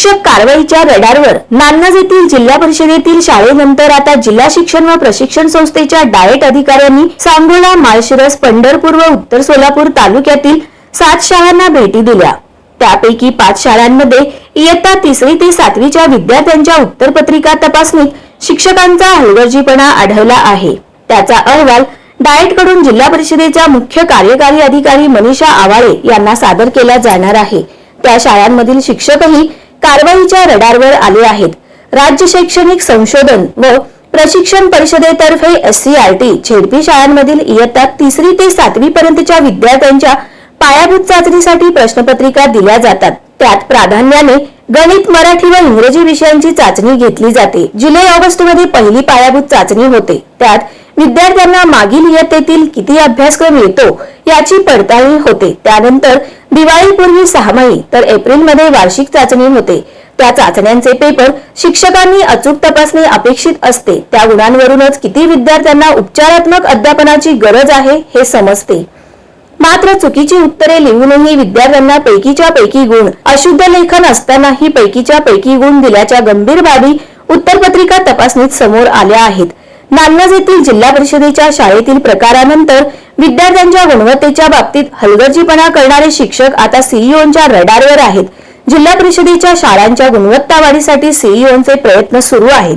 शिक्षक कारवाईच्या रडारवर नान्नज येथील जिल्हा परिषदेतील शाळेनंतर आता जिल्हा शिक्षण व प्रशिक्षण संस्थेच्या डाएट अधिकाऱ्यांनी सांगोला माळशिरस पंढरपूर व उत्तर सोलापूर तालुक्यातील सात शाळांना भेटी दिल्या. त्यापैकी पाच शाळांमध्ये इयत्ता तिसरी ते सातवीच्या विद्यार्थ्यांच्या उत्तरपत्रिका तपासणीत शिक्षकांचा हलगर्जीपणा आढळला आहे. त्याचा अहवाल डाएटकडून जिल्हा परिषदेच्या मुख्य कार्यकारी अधिकारी मनीषा आवाळे यांना सादर केला जाणार आहे. त्या शाळांमधील शिक्षकही कारवाईच्या रडारवर आले आहेत. राज्य शैक्षणिक संशोधन व प्रशिक्षण परिषदेतर्फे एससीआरटी झेडपी शाळांमधील इयत्ता तिसरी ते सातवी पर्यंतच्या विद्यार्थ्यांच्या पायाभूत चाचणीसाठी प्रश्नपत्रिका दिल्या जातात. त्यात प्राधान्याने गणित मराठी व इंग्रजी विषयांची चाचणी घेतली जाते. जुलै ऑगस्टमध्ये पहिली पायाभूत चाचणी होते. त्यात विद्यार्थ्यांना मागील इयत्तेतील किती अभ्यासक्रम येतो याची पडताळणी होते. त्यानंतर दिवाळीपूर्वी सहामाही तर एप्रिलमध्ये वार्षिक चाचणी होते. त्या चाचण्यांचे पेपर शिक्षकांनी अचूक तपासणी अपेक्षित असते. त्या गुणांवरूनच किती विद्यार्थ्यांना उपचारात्मक अध्यापनाची गरज आहे हे समजते. मात्र चुकीची उत्तरे लिहूनही विद्यार्थ्यांना पैकीच्या पैकी गुण अशुद्ध लेखन असतानाही पैकीच्या पैकी गुण दिल्याच्या गंभीर बाबी उत्तरपत्रिका तपासणीत समोर आल्या आहेत. नान्नज येथील जिल्हा परिषदेच्या शाळेतील प्रकारानंतर विद्यार्थ्यांच्या गुणवत्तेच्या बाबतीत हलगर्जीपणा करणारे शिक्षक आता सीईओंच्या रडारवर आहेत. जिल्हा परिषदेच्या शाळांच्या गुणवत्ता वाढीसाठी सीईओंचे प्रयत्न सुरू आहेत.